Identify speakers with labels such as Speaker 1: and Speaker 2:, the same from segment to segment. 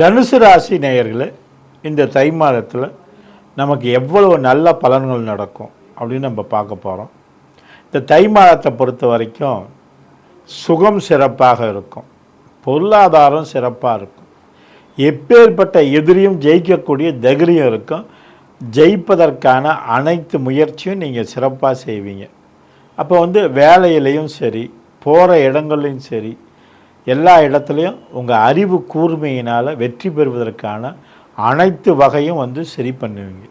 Speaker 1: தனுசு ராசி நேயர்களே இந்த தை மாதத்தில் நமக்கு எவ்வளவு நல்ல பலன்கள் நடக்கும் அப்படின்னு நம்ம பார்க்க போகிறோம் இந்த தை மாதத்தை பொறுத்த வரைக்கும் சுகம் சிறப்பாக இருக்கும். பொருளாதாரம் சிறப்பாக இருக்கும். எப்பேற்பட்ட எதிரியும் ஜெயிக்கக்கூடிய தைரியம் இருக்கும். ஜெயிப்பதற்கான அனைத்து முயற்சியும் நீங்கள் சிறப்பாக செய்வீங்க. அப்போ வந்து வேலையிலையும் சரி போகிற இடங்கள்லையும் சரி எல்லா இடத்துலையும் உங்கள் அறிவு கூர்மையினால் வெற்றி பெறுவதற்கான அனைத்து வகையும் வந்து சரி பண்ணுவீங்க.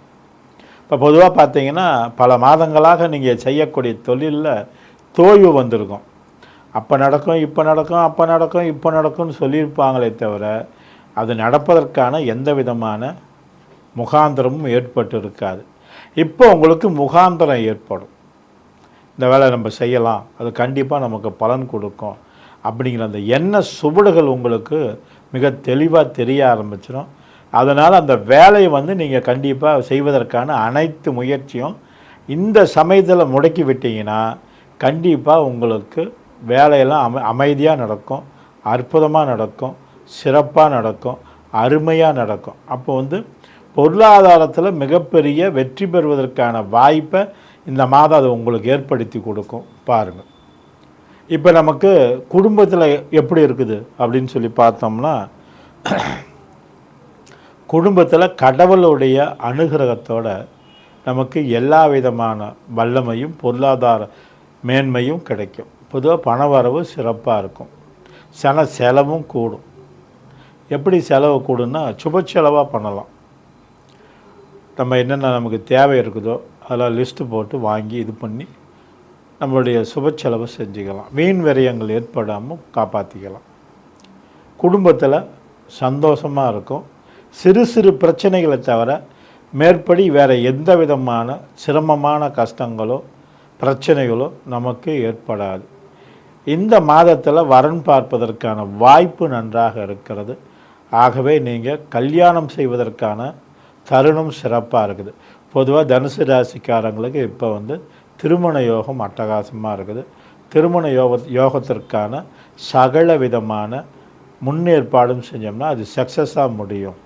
Speaker 1: இப்போ பொதுவாக பார்த்தீங்கன்னா பல மாதங்களாக நீங்கள் செய்யக்கூடிய தொழிலில் தோய்வு வந்திருக்கும். அப்போ நடக்கும் இப்போ நடக்கும் அப்போ நடக்கும் இப்போ நடக்கும்னு சொல்லியிருப்பாங்களே தவிர அது நடப்பதற்கான எந்த விதமான முகாந்திரமும் ஏற்பட்டு இருக்காது இப்போ உங்களுக்கு முகாந்திரம் ஏற்படும். இந்த வேலை நம்ம செய்யலாம். அது கண்டிப்பாக நமக்கு பலன் கொடுக்கும். அப்படிங்கிற அந்த எண்ண சுவடுகள் உங்களுக்கு மிக தெளிவாக தெரிய ஆரம்பிச்சிடும் அதனால் அந்த வேலையை வந்து நீங்கள் கண்டிப்பாக செய்வதற்கான அனைத்து முயற்சியும் இந்த சமயத்தில் முடக்கி விட்டீங்கன்னா கண்டிப்பாக உங்களுக்கு வேலையெல்லாம் அமை அமைதியாக நடக்கும். அற்புதமாக நடக்கும். சிறப்பாக நடக்கும். அருமையாக நடக்கும். அப்போ வந்து பொருளாதாரத்தில் மிகப்பெரிய வெற்றி பெறுவதற்கான வாய்ப்பை இந்த மாதம் அது உங்களுக்கு ஏற்படுத்தி கொடுக்கும் பாருங்கள் இப்போ நமக்கு குடும்பத்தில் எப்படி இருக்குது அப்படின்னு சொல்லி பார்த்தோம்னா குடும்பத்தில் கடவுளுடைய அனுகிரகத்தோட நமக்கு எல்லா விதமான வல்லமையும் பொருளாதார மேன்மையும் கிடைக்கும். பொதுவாக பண வரவு சிறப்பாக இருக்கும். சன செலவும் கூடும். எப்படி செலவு கூடுன்னா சுப செலவாக பண்ணலாம். நம்ம என்னென்ன நமக்கு தேவை இருக்குதோ அதெல்லாம் லிஸ்ட்டு போட்டு வாங்கி இது பண்ணி நம்மளுடைய சுப செலவு செஞ்சுக்கலாம். வீண் விரயங்கள் ஏற்படாமல் காப்பாற்றிக்கலாம் குடும்பத்தில் சந்தோஷமாக இருக்கும். சிறு சிறு பிரச்சனைகளை தவிர மேற்படி வேறு எந்த விதமான சிரமமான கஷ்டங்களோ பிரச்சனைகளோ நமக்கு ஏற்படாது. இந்த மாதத்தில் வரன் பார்ப்பதற்கான வாய்ப்பு நன்றாக இருக்கிறது. ஆகவே நீங்கள் கல்யாணம் செய்வதற்கான தருணம் சிறப்பாக இருக்குது. பொதுவாக தனுசு ராசிக்காரங்களுக்கு இப்போ வந்து திருமண யோகம் அட்டகாசமாக இருக்குது. திருமண யோக யோகத்திற்கான சகல விதமான முன்னேற்பாடும் செஞ்சோம்னா அது சக்ஸஸாக முடியும்.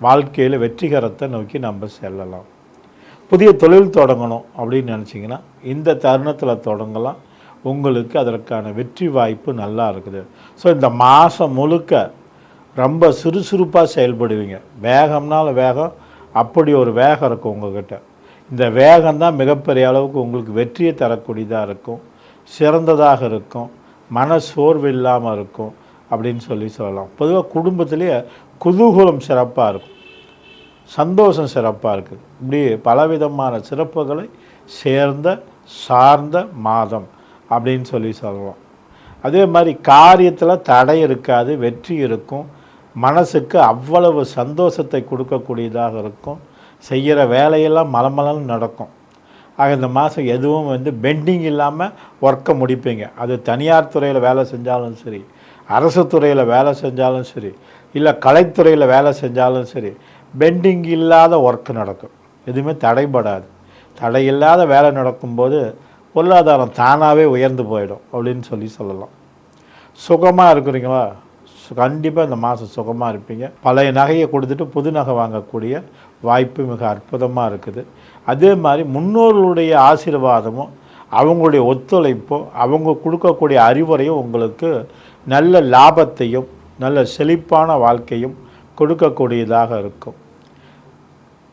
Speaker 1: வாழ்க்கையில் வெற்றிகரத்தை நோக்கி நம்ம செல்லலாம். புதிய தொழில் தொடங்கணும் அப்படின்னு நினச்சிங்கன்னா இந்த தருணத்தில் தொடங்கலாம். உங்களுக்கு அதற்கான வெற்றி வாய்ப்பு நல்லா இருக்குது. ஸோ இந்த மாதம் முழுக்க ரொம்ப சுறுசுறுப்பாக செயல்படுவீங்க. வேகம்னால வேகம் அப்படி ஒரு வேகம் இருக்கும் உங்கள்கிட்ட இந்த வேகம் தான் மிகப்பெரிய அளவுக்கு உங்களுக்கு வெற்றியை தரக்கூடியதாக இருக்கும். சிறந்ததாக இருக்கும். மன சோர்வு இல்லாமல் இருக்கும் அப்படின்னு சொல்லி சொல்லலாம். பொதுவாக குடும்பத்திலேயே குதூகூலம் சிறப்பாக இருக்கும். சந்தோஷம் சிறப்பாக இருக்குது. இப்படி பலவிதமான சிறப்புகளை சேர்ந்த சார்ந்த மாதம் அப்படின்னு சொல்லி சொல்லலாம். அதே மாதிரி காரியத்தில் தடை இருக்காது வெற்றி இருக்கும். மனசுக்கு அவ்வளவு சந்தோஷத்தை கொடுக்கக்கூடியதாக இருக்கும். செய்கிற வேலையெல்லாம் மலமலன்னு நடக்கும். ஆக இந்த மாதம் எதுவும் வந்து பெண்டிங் இல்லாமல் ஒர்க்கை முடிப்பீங்க. அது தனியார் துறையில் வேலை செஞ்சாலும் சரி அரசு துறையில் வேலை செஞ்சாலும் சரி இல்லை கலைத்துறையில் வேலை செஞ்சாலும் சரி பெண்டிங் இல்லாத ஒர்க்கு நடக்கும். எதுவுமே தடைபடாது. தடையில்லாத வேலை நடக்கும்போது பொருளாதாரம் தானாகவே உயர்ந்து போயிடும் அப்படின்னு சொல்லி சொல்லலாம். சுகமாக இருக்கிறீங்களா? கண்டிப்பாக இந்த மாதம் சுகமாக இருப்பீங்க. பழைய நகையை கொடுத்துட்டு புது நகை வாங்கக்கூடிய வாய்ப்பு மிக அற்புதமாக இருக்குது. அதே மாதிரி முன்னோர்களுடைய ஆசீர்வாதமும் அவங்களுடைய ஒத்துழைப்பும் அவங்க கொடுக்கக்கூடிய அறிவுரையும் உங்களுக்கு நல்ல லாபத்தையும் நல்ல செழிப்பான வாழ்க்கையும் கொடுக்கக்கூடியதாக இருக்கும்.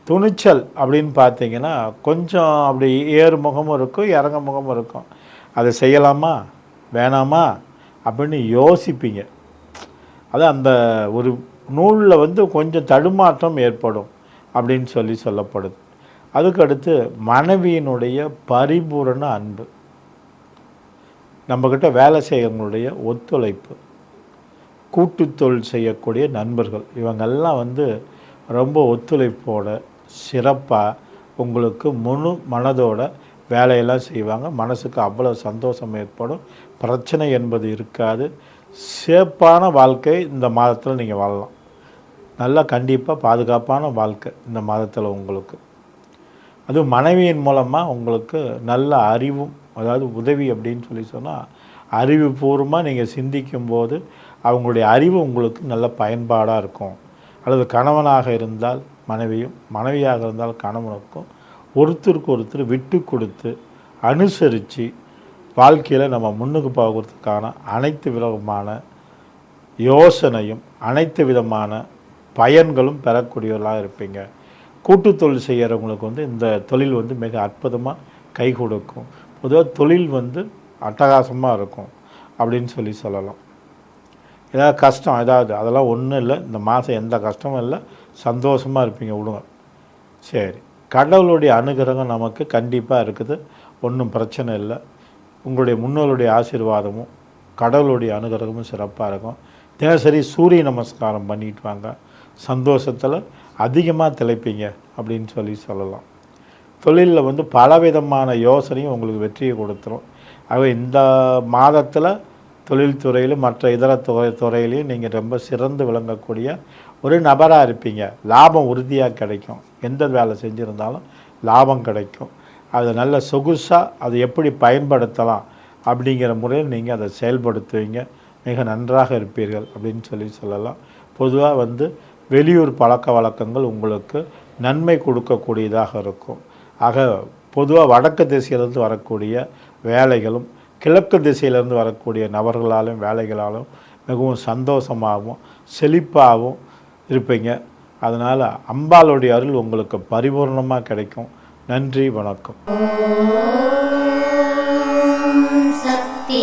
Speaker 1: துணிச்சல் அப்படின்னு பார்த்தீங்கன்னா கொஞ்சம் அப்படி ஏறு முகமும் இருக்கும் இறங்க முகமும் இருக்கும். அதை செய்யலாமா? வேணாமா? அப்படின்னு யோசிப்பீங்க. அது அந்த ஒரு நூலில் வந்து கொஞ்சம் தடுமாற்றம் ஏற்படும் அப்படின்னு சொல்லி சொல்லப்படுது. அதுக்கடுத்து மனைவியினுடைய பரிபூரண அன்பு. நம்மக்கிட்ட வேலை செய்கிறவங்களுடைய ஒத்துழைப்பு. கூட்டுத்தொழில் செய்யக்கூடிய நண்பர்கள். இவங்கெல்லாம் வந்து ரொம்ப ஒத்துழைப்போட சிறப்பாக உங்களுக்கு முழு மனதோட வேலையெல்லாம் செய்வாங்க. மனசுக்கு அவ்வளோ சந்தோஷம் ஏற்படும். பிரச்சனை என்பது இருக்காது. சேஃபான வாழ்க்கை இந்த மாதத்தில் நீங்கள் வாழலாம். நல்லா கண்டிப்பாக பாதுகாப்பான வாழ்க்கை இந்த மாதத்தில் உங்களுக்கு. அதுவும் மனைவியின் மூலமாக உங்களுக்கு நல்ல அறிவும் அதாவது உதவி அப்படின்னு சொல்லி சொன்னால் அறிவுபூர்வமாக நீங்கள் சிந்திக்கும்போது அவங்களுடைய அறிவு உங்களுக்கு நல்ல பயன்பாடாக இருக்கும். அல்லது கணவனாக இருந்தால் மனைவியும் மனைவியாக இருந்தால் கணவனுக்கும் ஒருத்தருக்கு ஒருத்தர் விட்டு கொடுத்து அனுசரித்து வாழ்க்கையில் நம்ம முன்னுக்கு போகிறதுக்கான அனைத்து விதமான யோசனையும் அனைத்து விதமான பயன்களும் பெறக்கூடியவர்களாக இருப்பீங்க. கூட்டு தொழில் செய்கிறவங்களுக்கு வந்து இந்த தொழில் வந்து மிக அற்புதமாக கை கொடுக்கும். பொதுவாக தொழில் வந்து அட்டகாசமாக இருக்கும் அப்படின்னு சொல்லி சொல்லலாம். ஏதாவது கஷ்டம் ஏதாவது அதெல்லாம் ஒன்றும் இல்லை. இந்த மாதம் எந்த கஷ்டமும் இல்லை. சந்தோஷமாக இருப்பீங்க விடுங்க. சரி. கடவுளுடைய அனுகிரகம் நமக்கு கண்டிப்பாக இருக்குது. ஒன்றும் பிரச்சனை இல்லை. உங்களுடைய முன்னோருடைய ஆசீர்வாதமும் கடவுளுடைய அனுகிரகமும் சிறப்பாக இருக்கும். தினசரி சூரிய நமஸ்காரம் பண்ணிட்டு வாங்க. சந்தோஷத்தில் அதிகமாக திளைப்பீங்க அப்படின்னு சொல்லி சொல்லலாம். தொழிலில் வந்து பலவிதமான யோசனையும் உங்களுக்கு வெற்றியை கொடுத்துரும். ஆகவே இந்த மாதத்தில் தொழில்துறையிலும் மற்ற இதர துறை துறையிலையும் நீங்கள் ரொம்ப சிறந்து விளங்கக்கூடிய ஒரு நபராக இருப்பீங்க. லாபம் உறுதியாக கிடைக்கும். எந்த வேலை செஞ்சுருந்தாலும் லாபம் கிடைக்கும். அது நல்ல சொகுசாக அதை எப்படி பயன்படுத்தலாம் அப்படிங்கிற முறையில் நீங்கள் அதை செயல்படுத்துவீங்க. மிக நன்றாக இருப்பீர்கள் அப்படின்னு சொல்லி சொல்லலாம். பொதுவாக வந்து வெளியூர் பழக்க வழக்கங்கள் உங்களுக்கு நன்மை கொடுக்கக்கூடியதாக இருக்கும். ஆக பொதுவாக வடக்கு திசையிலிருந்து வரக்கூடிய வேலைகளும் கிழக்கு திசையிலிருந்து வரக்கூடிய நபர்களாலும் வேலைகளாலும் மிகவும் சந்தோஷமாகவும் செழிப்பாகவும் இருப்பீங்க. அதனால் அம்பாளுடைய அருள் உங்களுக்கு பரிபூர்ணமாக கிடைக்கும். நன்றி வணக்கம். சக்தி